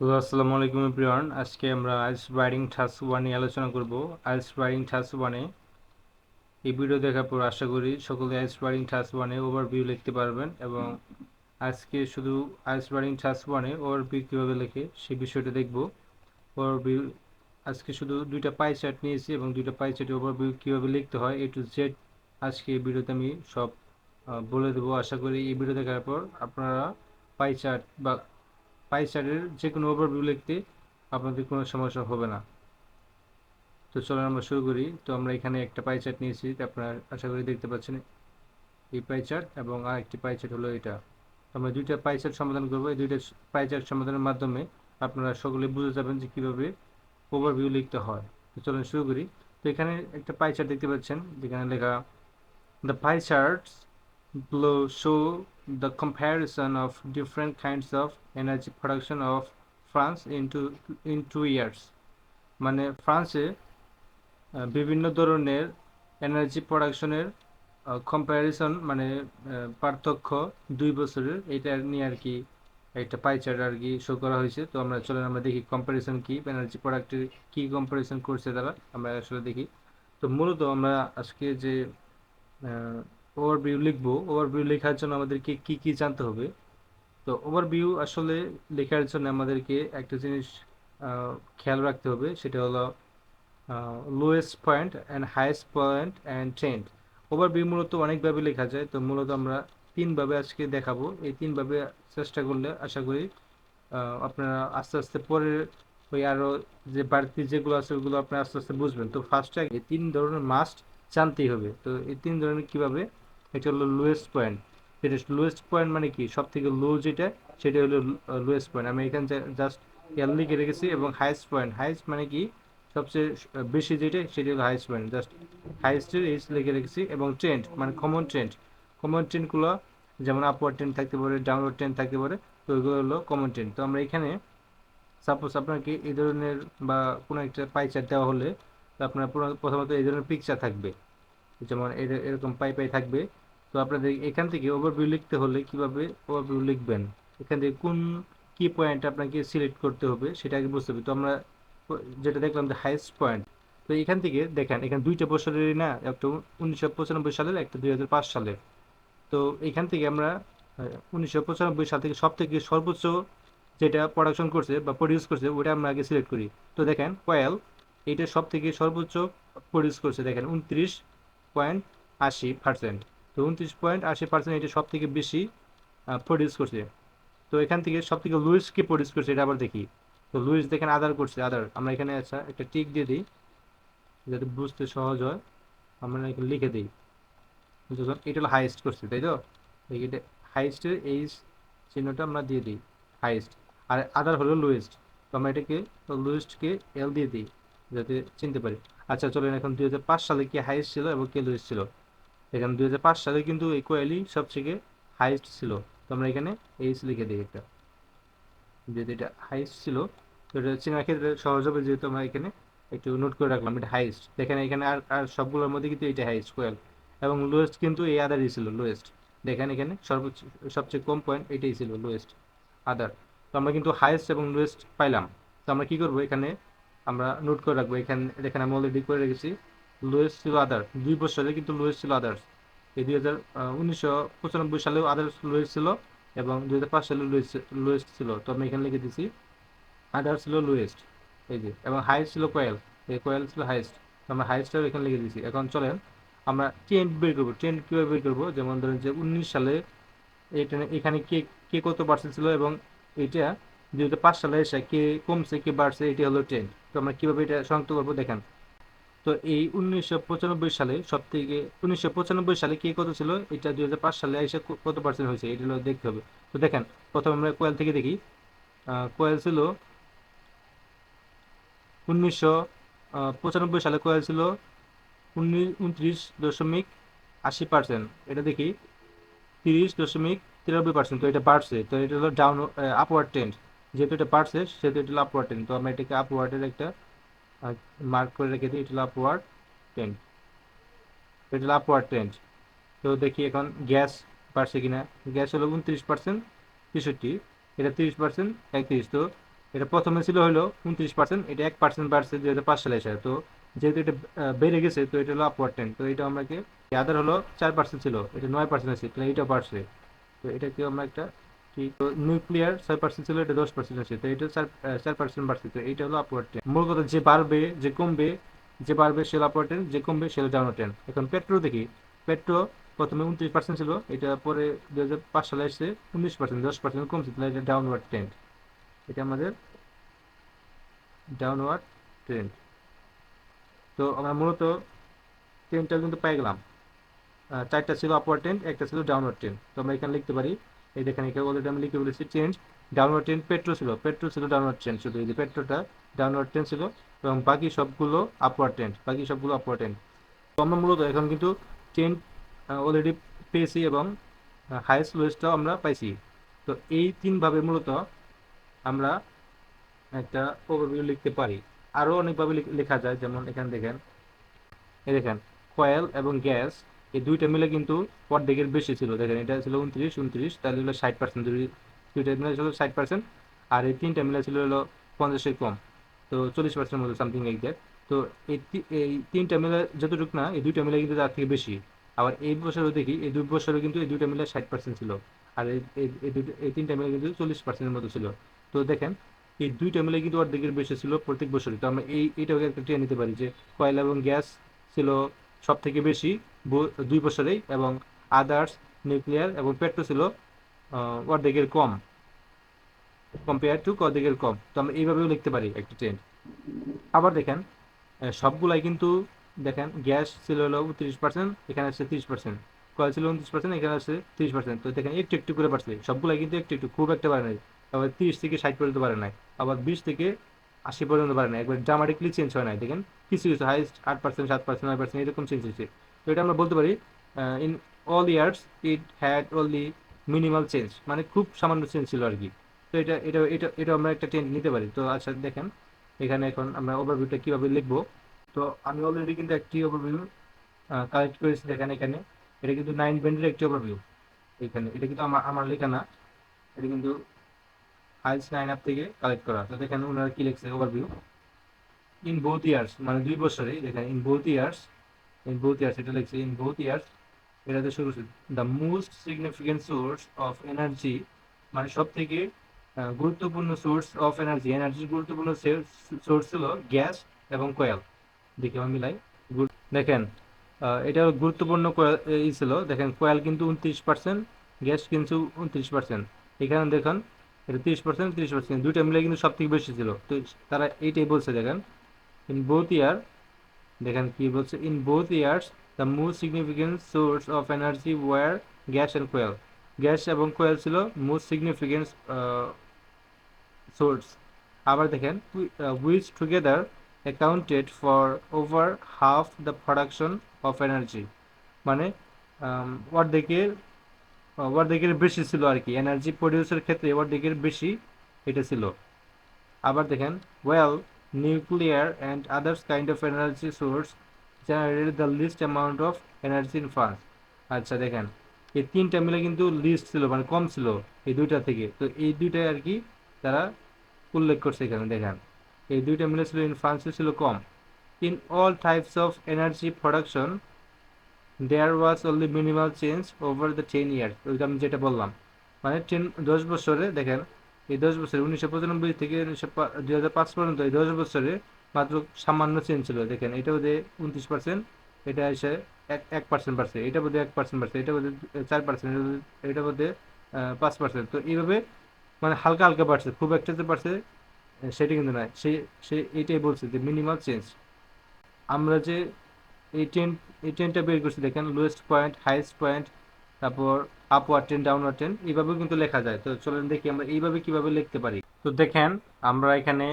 আসসালামু আলাইকুম এভরিওয়ান। আজকে আমরা আইস রাইডিং ওয়ান নিয়ে আলোচনা করব। আইস রাইডিং টাস্ক ওয়ানে এই ভিডিও দেখার পর আশা করি সকলে আইস রাইডিং টাস্ক ওয়ানে ওভারভিউ লিখতে পারবেন এবং আজকে শুধু আইস রাইডিং টাস্ক ওয়ানে ওভারভিউ কীভাবে লেখে সেই বিষয়টা দেখব। ওভারভিউ আজকে শুধু দুইটা পাই চার্ট নিয়েছি এবং দুইটা পাই চার্টে ওভারভিউ কীভাবে লিখতে হয় এ টু জেড আজকে এই ভিডিওতে আমি সব বলে দেবো। আশা করি এই ভিডিও দেখার পর আপনারা পাই চার্ট বা পাই চার্টের যে কোনো ওভারভিউ লিখতে আপনাদের কোনো সমস্যা হবে না। তো চলো আমরা শুরু করি। তো আমরা এখানে একটা পাই চার্ট নিয়েছি আপনারা আশা করি দেখতে পাচ্ছেন এই পাই চার্ট এবং আরেকটি পাই চার্ট হলো এটা। আমরা দুইটা পাই চার্ট সমাধান করব। এই দুইটা পাই চার্ট সমাধানের মাধ্যমে আপনারা সকলে বুঝে যাবেন যে কীভাবে ওভারভিউ লিখতে হয়। তো চলুন শুরু করি। তো এখানে একটা পাই চার্ট দেখতে পাচ্ছেন, যেখানে লেখা the pie charts below show the comparison of different kinds of energy production of France in two, in two years. মানে ফ্রান্সে বিভিন্ন ধরনের এনার্জি প্রোডাকশনের কম্প্যারিজন মানে পার্থক্য দুই বছরের এটা নিয়ে আর কি একটা পাই চার্ট আর কি শো করা হয়েছে। তো আমরা চলেন আমরা দেখি কম্প্যারিজন কি এনার্জি প্রোডাক্টের কি কম্প্যারিজন করছে তারা আমরা আসলে দেখি। তো মূলত আমরা আজকে যে ওভারভিউ লিখব। ওভারভিউ লেখার জন্য আমাদেরকে কি কি জানতে হবে? তো ওভারভিউ আসলে লেখার জন্য আমাদেরকে একটা জিনিস খেয়াল রাখতে হবে। সেটা হলো lowest point and highest point and trend overview মূলত অনেকভাবে লেখা যায়। তো মূলত আমরা তিনভাবে আজকে দেখাবো। এই তিনভাবে চেষ্টা করলে আশা করি আপনারা আস্তে আস্তে পরে ওই আরও যে বাড়তি যেগুলো আছে ওগুলো আপনারা আস্তে আস্তে বুঝবেন। তো ফার্স্টে আগে তিন ধরনের মাস্ট জানতেই হবে। তো এই তিন ধরনের কীভাবে এটা হলো লোয়েস্ট পয়েন্ট যেটা লোয়েস্ট পয়েন্ট মানে কি? সব থেকে লো যেটা, সেটা হলো লোয়েস্ট পয়েন্ট আমি এখানে জাস্ট এল লিখে রেখেছি এবং হাইয়েস্ট পয়েন্ট হাইস্ট মানে কি? সবচেয়ে বেশি যেটা, সেটা হলো হাইস্ট পয়েন্ট জাস্ট হাইয়েস্টের এইচ লিখে রেখেছি এবং ট্রেন্ড মানে কমন ট্রেন্ড কমন ট্রেন্ডগুলো যেমন আপওয়ার্ড ট্রেন্ড থাকতে পারে ডাউনলোড ট্রেন্ড থাকতে পারে, তো ওইগুলো হলো কমন ট্রেন্ড তো আমরা এখানে সাপোজ আপনাকে এই ধরনের বা কোনো একটা পাইচার দেওয়া হলে আপনার প্রথমত এই ধরনের পিকচার থাকবে। যেমন এর- এরকম পাই পাই থাকবে। তো আপনাদের এখান থেকে ওভারভিউ লিখতে হলে কীভাবে ওভারভিউ লিখবেন? এখান থেকে কোন, কি পয়েন্ট আপনাকে সিলেক্ট করতে হবে সেটা আগে বুঝতে হবে। তো আমরা যেটা দেখলাম যে হাইয়েস্ট পয়েন্ট তো এখান থেকে দেখেন, এখানে দুইটা বছরেরই না, একটা উনিশশো পঁচানব্বই সালের, একটা দুই হাজার পাঁচ সালের। তো এখান থেকে আমরা উনিশশো পঁচানব্বই সাল থেকে সব থেকে সর্বোচ্চ যেটা প্রোডাকশন করছে বা প্রডিউস করছে, ওটা আমরা আগে সিলেক্ট করি। তো দেখেন কয়েল এইটা সব থেকে সর্বোচ্চ প্রডিউস করছে। দেখেন, উনত্রিশ পয়েন্ট আশি পার্সেন্ট তো উনত্রিশ পয়েন্ট আশি পার্সেন্ট এটা সব থেকে বেশি প্রডিউস করছে। তো এখান থেকে সব থেকে লুইস কে প্রডিউস করছে এটা আবার দেখি। তো লুইস দেখেন আদার করছে আদার আমরা এখানে আচ্ছা একটা টিক দিয়ে দিই, যাতে বুঝতে সহজ হয়। আমরা এখানে লিখে দিই। যখন এটা হলো হাইয়েস্ট করছে, তাই তো? এটা হাইয়েস্টের এই চিহ্নটা আমরা দিয়ে দিই হাইয়েস্ট আর আদার হলো লোয়েস্ট তো আমরা এটাকে লোয়েস্টকে এল দিয়ে দিই, যাতে চিনতে পারি। আচ্ছা চলেন এখন দুই হাজার পাঁচ সালে কি হাইয়েস্ট ছিল এবং কে লোয়েস্ট ছিল? এখানে দুই হাজার পাঁচ সালে কিন্তু এই কোয়েলই সবথেকে হাইয়েস্ট ছিল। তো আমরা এখানে এইচ লিখে দিই একটা। যেহেতু এটা হাইয়েস্ট ছিল, তো এটা চেনার ক্ষেত্রে সহজ হবে যেহেতু আমরা এখানে একটু নোট করে রাখলাম, এটা হাইয়েস্ট দেখেন এখানে আর আর সবগুলোর মধ্যে কিন্তু এটা হাইয়েস্ট কোয়েল এবং লোয়েস্ট কিন্তু এই আদারই ছিল লোয়েস্ট দেখেন এখানে সর্বোচ্চ, সবচেয়ে কম পয়েন্ট এটাই ছিল লোয়েস্ট আদার তো আমরা কিন্তু হাইয়েস্ট এবং লোয়েস্ট পাইলাম। তো আমরা কি করব? এখানে আমরা নোট করে রাখব। এখানে এখানে আমি অলরেডি করে রেখেছি। লোয়েস্ট ছিল আদার দুই বছরে কিন্তু লোয়েস্ট ছিল আদার্স। এই দুই হাজার উনিশশো পঁচানব্বই সালেও আদার্স লোয়েস্ট ছিল এবং দুই হাজার পাঁচ সালে লোয়েস্ট লোয়েস্ট ছিল। তো আমি এখানে লিখে দিছি, আদার্স ছিল লোয়েস্ট এই যে, এবং হাইয়েস্ট ছিল কোয়েল। এই কোয়েল ছিল হাইয়েস্ট তো আমরা হাইয়েস্টটাও এখানে লিখে দিছি। এখন চলেন, আমরা ট্রেন্ড বের করব। ট্রেন্ড কীভাবে বের করব? যেমন ধরেন যে উনিশ সালে এটা এখানে কে কে কত পার্সেন্ট ছিল এবং এটা দুই হাজার পাঁচ সালে এসে কে কমছে, কে বাড়ছে, এটি হলো ট্রেন্ড। তো আমরা কীভাবে এটা শনাক্ত করব? দেখেন তো এই উনিশশো পঁচানব্বই সালে সব থেকে উনিশশো পঁচানব্বই সালে কে কত ছিল? এটা দুই হাজার পাঁচ সালে এসে কত পার্সেন্ট হয়েছে? এটা দেখতে হবে। তো দেখেন, প্রথমে আমরা কোয়েল থেকে দেখি। কোয়েল ছিল উনিশশো পঁচানব্বই সালে কোয়েল ছিল উনত্রিশ দশমিক আশি পার্সেন্ট এটা দেখি, তিরিশ দশমিক তিরানব্বই পার্সেন্ট তো এটা বাড়ছে। তো এটা হলো ডাউন আপওয়ার্ড ট্রেন্ড যেহেতু এটা বাড়ছে, সেহেতু এটা হলো আপওয়ার্ড ট্রেন্ড তো আমরা এটাকে আপওয়ার্ডের একটা মার্ক করে রেখে দিই এটা হলো আপওয়ার্ড ট্রেন্ড এটা হলো আপওয়ার্ড ট্রেন্ড তো দেখি এখন গ্যাস বাড়ছে কিনা গ্যাস হলো উনত্রিশ পার্সেন্ট তেষট্টি, এটা তিরিশ পার্সেন্ট একত্রিশ, তো এটা প্রথমে ছিল হলো উনত্রিশ পার্সেন্ট এটা এক পার্সেন্ট বাড়ছে দুই হাজার পাঁচ সালে এসে, তো যেহেতু এটা বেড়ে গেছে, তো এটা হলো আপওয়ার্ড ট্রেন্ড তো এটা আমাকে আদার হলো চার পার্সেন্ট ছিল, এটা নয় পার্সেন্ট আছে, তাহলে এটা বাড়ছে, তো এটাকে আমরা একটা কি? নিউক্লিয়ার ছয় পার্সেন্ট ছিল, এটা দশ পার্সেন্ট আছে। তো এটা চার পার্সেন্ট বাড়ছে। তো এটা হলো আপওয়ার্ড ট্রেন্ড মূল যে বাড়বে, যে কমবে, যে বাড়বে সে আপওয়ার্ড ট্রেন্ড যে কমবে সে ডাউন ট্রেন্ড এখন পেট্রো দেখি। পেট্রো প্রথমে উনত্রিশ পার্সেন্ট ছিল, এটা পরে দু হাজার পাঁচ সালে এসে উনিশ পার্সেন্ট দশ পার্সেন্ট কমছে। তাহলে এটা ডাউনওয়ার্ড ট্রেন্ড এটা আমাদের ডাউনওয়ার্ড ট্রেন্ড তো আমরা মূলত ট্রেনটা কিন্তু পেয়ে গেলাম। চারটা ছিল আপওয়ার্ড ট্রেন্ড একটা ছিল ডাউনওয়ার্ড ট্রেন্ড তো আমরা এখানে লিখতে পারি এই দেখেন, এখানে অলরেডি আমি লিখে বলেছি চেঞ্জ ডাউনওয়ার্ড ট্রেন্ড পেট্রো ছিল। পেট্রো ছিল ডাউনওয়ার্ড ট্রেন্ড শুধু এই যে পেট্রোটা ডাউনওয়ার্ড ট্রেন্ড ছিল এবং বাকি সবগুলো আপওয়ার্ড ট্রেন্ড বাকি সবগুলো আপওয়ার্ড ট্রেন্ড তো আমরা মূলত এখন কিন্তু ট্রেন্ড অলরেডি পেয়েছি এবং হাইয়েস্ট লোয়েস্টটাও আমরা পাইছি। তো এই তিনভাবে মূলত আমরা একটা ওভারভিউ লিখতে পারি। আরও অনেকভাবে লেখা যায়, যেমন এখানে দেখেন, এই দেখেন কয়েল এবং গ্যাস এই দুইটা মিলে কিন্তু অর্ধেকের বেশি ছিল। দেখেন, এটা ছিল উনত্রিশ উনত্রিশ, তাহলে হলো ষাট পার্সেন্ট দুইটা মিলে ছিল ষাট পার্সেন্ট আর এই তিনটা মিলে ছিল হলো পঞ্চাশের কম, তো চল্লিশ পার্সেন্ট মতো সামথিং লাইক দ্যাট তো এই এই তিনটা মিলে যতটুকু না, এই দুইটা মিলে কিন্তু তার থেকে বেশি। আবার এই বছরও দেখি, এই দুই বছরও কিন্তু এই দুইটা মিলে ষাট পার্সেন্ট ছিল, আর এই, এই- তিনটা মিলে কিন্তু চল্লিশ পার্সেন্টের মতো ছিল। তো দেখেন, এই দুইটা মিলে কিন্তু অর্ধেকের বেশি ছিল প্রত্যেক বছরই। তো আমরা এই এইটাকে একটা ট্রেন নিতে পারি যে কয়লা এবং গ্যাস ছিল সব থেকে বেশি দুই বছরেই এবং আদার্স নিউক্লিয়ার এবং পেট্রো ছিল অর্ধেকের কম। কম্পেয়ার টু অর্ধেকের কম। তো আমরা এইভাবেও লিখতে পারি একটা ট্রেন্ড আবার দেখেন সবগুলাই কিন্তু দেখেন গ্যাস ছিল হলো উনত্রিশ পার্সেন্ট এখানে আসছে তিরিশ পার্সেন্ট কয়েল ছিল উনত্রিশ পার্সেন্ট এখানে আসছে তিরিশ পার্সেন্ট তো দেখেন, একটু একটু করে বাড়ছে। সবগুলাই কিন্তু একটু একটু, খুব একটা বাড়ে নাই। আবার তিরিশ থেকে ষাট পর্যন্ত বাড়ে নাই। আবার বিশ থেকে আশি পর্যন্ত বাড়ে নাই। একবার ড্রামাটিকলি চেঞ্জ হয় নাই। দেখেন, কিছু কিছু হাইস্ট আট পার্সেন্ট সাত পার্সেন্ট নয় পার্সেন্ট এরকম চেঞ্জ হয়েছে। তো এটা আমরা বলতে পারি in all years it had only minimal change মানে খুব সামান্য চেঞ্জ ছিল আর কি তো এটা এটা এটা এটা আমরা একটা ট্রেন্ড নিতে পারি। তো আচ্ছা দেখেন, এখানে এখন আমরা ওভারভিউটা কীভাবে লিখব। তো আমি অলরেডি কিন্তু একটি ওভারভিউ কালেক্ট করেছি দেখেন এখানে। এটা কিন্তু নাইন ব্যান্ডের একটি ওভারভিউ এখানে, এটা কিন্তু আমার আমার লেখা না। এটা কিন্তু আইস নাইন অ্যাপ থেকে কালেক্ট করা। তো দেখেন ওনারা কি লিখছে ওভারভিউ ইন বোথ ইয়ার্স মানে দুই বছরে দেখেন in both years in both years এটা লিখছে ইন বোথ ইয়ার্স এটাতে শুরু the most significant source of energy মানে সব থেকে গুরুত্বপূর্ণ সোর্স অফ এনার্জি এনার্জির গুরুত্বপূর্ণ সোর্স ছিল গ্যাস এবং কয়েল দেখি আমি মিলাই দেখেন এটা গুরুত্বপূর্ণ ই ছিল। দেখেন কয়েল কিন্তু উনত্রিশ পার্সেন্ট গ্যাস কিন্তু উনত্রিশ পার্সেন্ট এখানে দেখেন, এটা তিরিশ পার্সেন্ট তিরিশ পার্সেন্ট দুইটা মিলে কিন্তু সব থেকে বেশি ছিল। তো তারা এইটাই বলছে, দেখেন। ইন বোথ ইয়ার দেখেন কি বলছে in both years the most significant source of energy were gas and coal gas এবং কোয়েল ছিল মোস্ট সিগনিফিকেন্ট সোর্স আবার দেখেন which together accounted for over half the production of energy মানে um, অর্ধেকের আহ, অর্ধেকের বেশি ছিল আর কি। এনার্জি প্রডিউসের ক্ষেত্রে অর্ধেকের বেশি এটা ছিল। আবার দেখেন well nuclear and others kind of energy source generated the least amount of energy in France আচ্ছা দেখেন। এই তিনটা মিলে কিন্তু লিস্ট ছিল মানে কম ছিল এই দুইটা থেকে। তো এই দুইটাই আর কি তারা উল্লেখ করছে এখানে, দেখেন। এই দুইটা মিলে ছিল ইন ফান্ডসে ছিল কম। In all types of energy production there was only minimal change over the ten years ওইটা আমি যেটা বললাম। মানে টেন দশ বছরে, দেখেন এই দশ বছরে উনিশশো পঁচানব্বই থেকে উনিশশো হাজার পাঁচ পর্যন্ত এই দশ বছরে মাত্র সামান্য চেঞ্জ ছিল। দেখেন, এটা বোধ উনত্রিশ পার্সেন্ট এটা এসে এক এক পার্সেন্ট বাড়ছে। এটা বোধহয় এক পার্সেন্ট বাড়ছে। এটা বোধহয় চার পার্সেন্ট এটা বোধহয় পাঁচ পার্সেন্ট তো এইভাবে মানে হালকা হালকা বাড়ছে, খুব একটা যে বাড়ছে সেটা কিন্তু নয়। সে সে এইটাই বলছে যে মিনিমাল চেঞ্জ আমরা যে এই ট্রেন এই ট্রেনটা বের করছি, দেখেন লোয়েস্ট পয়েন্ট হাইয়েস্ট পয়েন্ট তারপর আপওয়ার্ড ট্রেন ডাউনওয়ার্ড ট্রেন এইভাবেও কিন্তু লেখা যায়। তো চলেন দেখি আমরা এইভাবে কীভাবে লিখতে পারি। তো দেখেন, আমরা এখানে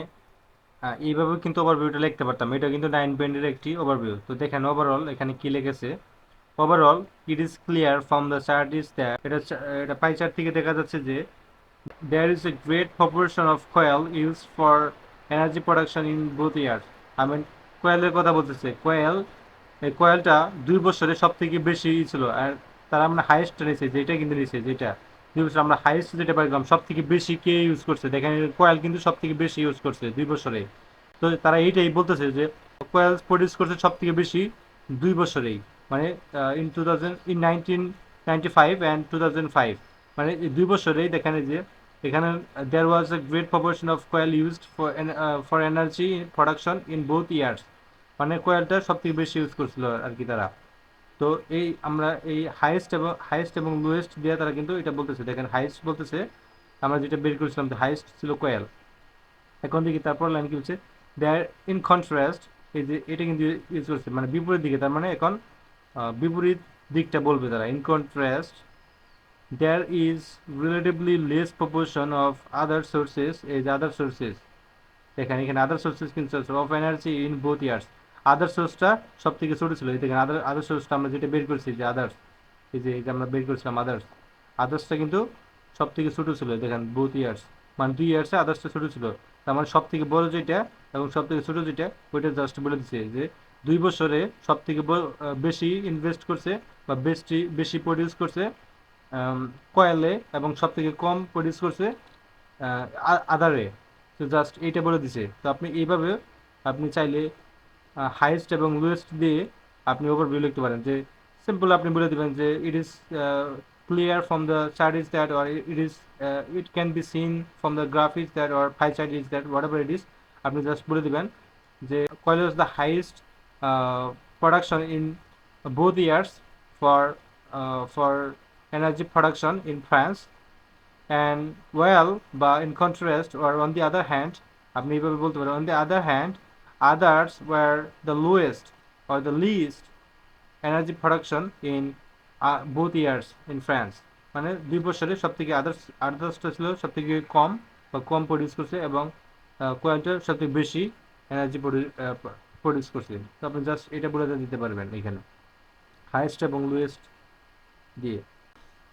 এইভাবে কিন্তু ওভারভিউটা লিখতে পারতাম। এটা কিন্তু নাইন ব্যান্ডের একটি ওভারভিউ তো দেখেন ওভারঅল এখানে কি লিখেছে overall it is clear from the chart is that এটা এটা পাই চার্ট থেকে দেখা যাচ্ছে যে, there is a great proportion of coal use for energy production in both years I mean কোয়েলের কথা বলতেছে। কোয়েল এই কোয়েলটা দুই বছরে সব থেকে বেশি ছিল। আর তারা আমরা হাইয়েস্ট নিয়েছে যেটা কিন্তু নিয়েছে যেটা। দুই বছর আমরা হাইয়েস্ট যেটা পাইলাম সব থেকে বেশি কে ইউজ করছে? দেখেন কয়েল কিন্তু সব থেকে বেশি ইউজ করছে দুই বছরে। তো তারা এইটাই বলতেছে যে কয়েল প্রডিউস করছে সব থেকে বেশি দুই বছরেই। মানে in two thousand in nineteen ninety five and two thousand five মানে দুই বছরেই দেখেন যে, এখানে there was a great proportion of coal used for for energy production in both years মানে কয়েলটা সব থেকে বেশি ইউজ করছিল আর কি তারা। তো এই আমরা এই হাইয়েস্ট এবং হাইয়েস্ট এবং লোয়েস্ট দিয়ে তারা কিন্তু এটা বলতেছে। দেখেন হাইয়েস্ট বলতেছে, আমরা যেটা বের করেছিলাম হাইয়েস্ট ছিল কয়েল। এখন দেখি তারপর লাইন কি হচ্ছে দেয়ার ইন কন্ট্রাস্ট এই যে এটা কিন্তু ইউজ করছে মানে বিপরীত দিকে, তার মানে এখন বিপরীত দিকটা বলবে তারা in contrast there is relatively less proportion of other sources এই যে আদার সোর্সেস দেখেন এখানে আদার সোর্সেস কিন্তু of energy in both years other সোর্সটা সব থেকে ছোট ছিল। এই দেখেন আদার আদার সোর্সটা আমরা যেটা বের করছি, যে আদার্স এই যে যে আমরা বের করছিলাম আদার্স আদার্সটা কিন্তু সব থেকে ছোট ছিল। দেখেন বোথ ইয়ার্স মানে দুই ইয়ার্সে আদার্সটা ছোট ছিল। তার মানে সব থেকে বড় যেটা এবং সব থেকে ছোট যেটা, ওইটা জাস্ট বলে দিচ্ছে যে, দুই বছরে সব থেকে বেশি ইনভেস্ট করছে বা বেশি বেশি প্রডিউস করছে কয়েলে এবং সব থেকে কম প্রডিউস করছে আদারে তো জাস্ট এইটা বলে দিছে। তো আপনি এইভাবে আপনি চাইলে হাইয়েস্ট এবং লোয়েস্ট দিয়ে আপনি ওভারভিউ লিখতে পারেন। যে সিম্পল আপনি বলে দেবেন যে it is clear from the chart is that or it is it can be seen from the graph is that or pie chart is that whatever it is আপনি জাস্ট বলে দিবেন যে coal is the highest production in both years for for energy production in France and well but in contrast or on the other hand, আপনি এইভাবে বলতে পারেন। On the other hand others were the lowest or the least energy production in uh, both years in France. মানে দুই বছরে সব থেকে others আদার্সটা ছিল সব থেকে কম বা কম প্রডিউস করছে এবং কোয়ালিটা সব থেকে বেশি এনার্জি প্রডিউস করছে। তো আপনি জাস্ট এটা বলে দিতে পারবেন এখানে। হাইয়েস্ট এবং লোয়েস্ট দিয়ে।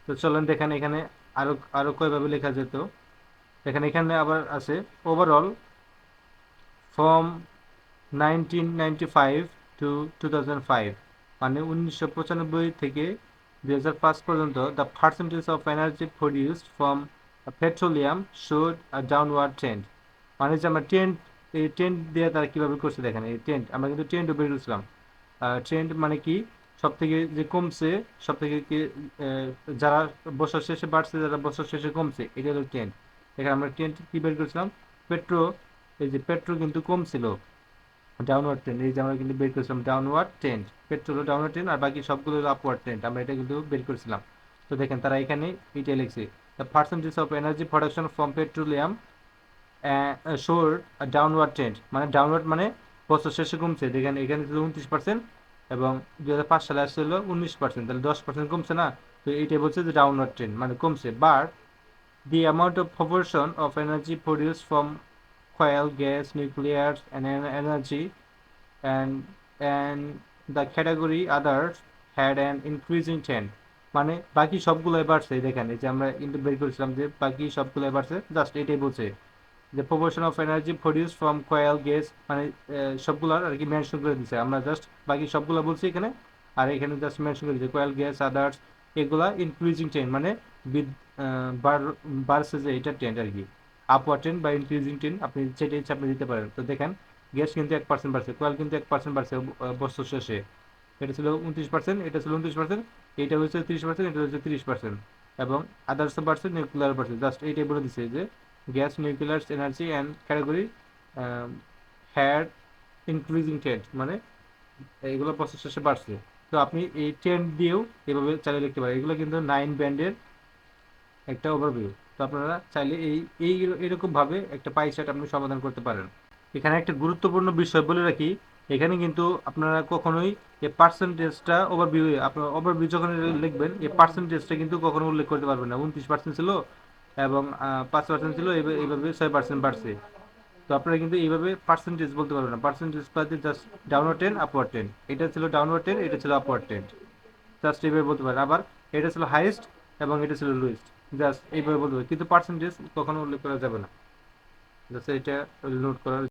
তো চলেন দেখেন এখানে আরও আরও কয়ভাবে লেখা যেত। দেখেন এখানে আবার আছে overall from nineteen ninety five to two thousand five মানে উনিশশো পঁচানব্বই থেকে দুই হাজার পাঁচ পর্যন্ত the percentage of energy produced from petroleum showed downward trend মানে যে আমরা ট্রেন্ড এই দিয়ে তারা কীভাবে করছে দেখেন, এই আমরা কিন্তু ট্রেন্ড মানে কি? সব থেকে যে কমছে সব থেকে কি যারা বছর শেষে বাড়ছে, যারা বছর শেষে কমছে, এটা হলো ট্রেন্ড এখানে আমরা ট্রেন্ড কি বের করেছিলাম? পেট্রো এই যে পেট্রো কিন্তু কমছিল। ডাউনওয়ার্ড ট্রেন্ড এই যে আমরা কিন্তু বের করেছিলাম downward trend petrol downward trend আর বাকি সবগুলো আপওয়ার্ড ট্রেন্ড আমরা এটা কিন্তু বের করেছিলাম। তো দেখেন তারা এখানে এইটাই লিখছে the percentage of energy production from petroleum shows downward trend মানে ডাউনওয়ার্ড মানে বছর শেষে কমছে, দেখেন এখানে ছিল উনত্রিশ পার্সেন্ট এবং দু হাজার পাঁচ সালে আসছিল উনিশ পার্সেন্ট তাহলে দশ পার্সেন্ট কমছে না? তো এইটাই বলছে যে ডাউনওয়ার্ড ট্রেন্ড মানে কমছে। But the amount of proportion of energy produced from coal, gas, nuclear, and en- energy, and and the category others had an increasing trend. মানে বাকি সবগুলোই বাড়ছে এই যে আমরা কিন্তু বের করেছিলাম যে বাকি সবগুলোই বাড়ছে জাস্ট এটাই বলছে। যে proportion of energy produced from coal gas মানে সবগুলোর আর কি মেনশন করে দিচ্ছে আমরা জাস্ট বাকি সবগুলো বলছি এখানে আর এখানে জাস্ট মেনশন করে দিচ্ছে কয়েল গ্যাস আদার্স এগুলা ইনক্রিজিং ট্রেন্ড মানে বাড়ছে যে এটা ট্রেন্ড আর কি। আপওয়ার্ড ট্রেন্ড বা ইনক্রিজিং ট্রেন্ড আপনি যেটা ইচ্ছা আপনি দিতে পারেন। তো দেখেন গ্যাস কিন্তু এক পার্সেন্ট বাড়ছে কয়েল কিন্তু এক পার্সেন্ট বাড়ছে বছর শেষে। এটা ছিল উনত্রিশ পার্সেন্ট এটা ছিল উনত্রিশ পার্সেন্ট এটা হচ্ছে তিরিশ পার্সেন্ট এটা হচ্ছে তিরিশ পার্সেন্ট এবং আদার্স বাড়ছে নিউক্লিয়ার বাড়ছে। জাস্ট এইটাই বলে দিচ্ছে যে gas nuclear energy and category had increasing trend মানে এগুলো বছর শেষে বাড়ছে। তো আপনি এই ট্রেন্ড দিয়েও এভাবে চালিয়ে লিখতে পারেন। এগুলো কিন্তু নাইন ব্যান্ডের একটা ওভারভিউ তো আপনারা চাইলে এই এই এরকম ভাবে একটা পাই চার্ট আপনি সমাধান করতে পারেন। এখানে একটা গুরুত্বপূর্ণ বিষয় বলে রাখি, এখানে কিন্তু আপনারা কখনোই এই পার্সেন্টেজটা ওভারভিউ আপনার ওভারভিউ যখন লিখবেন এই পার্সেন্টেজটা কিন্তু কখনো উল্লেখ করতে পারবেন না। উনত্রিশ পার্সেন্ট ছিল এবং পাঁচ পার্সেন্ট ছিল এইভাবে ছয় পার্সেন্ট বাড়ছে। তো আপনারা কিন্তু এইভাবে পার্সেন্টেজ বলতে পারবেন না। পার্সেন্টেজ পাতে just downward trend upward trend এটা ছিল ডাউনওয়ার্ড টেন এটা ছিল আপওয়ার্ড টেন জাস্ট এইভাবে বলতে পারেন। আবার এটা ছিল হাইয়েস্ট এবং এটা ছিল লোয়েস্ট জাস্ট এইভাবে বলতে হবে কিন্তু পার্সেন্টেজ কখনো উল্লেখ করা যাবে না। জাস্ট এটা নোট করার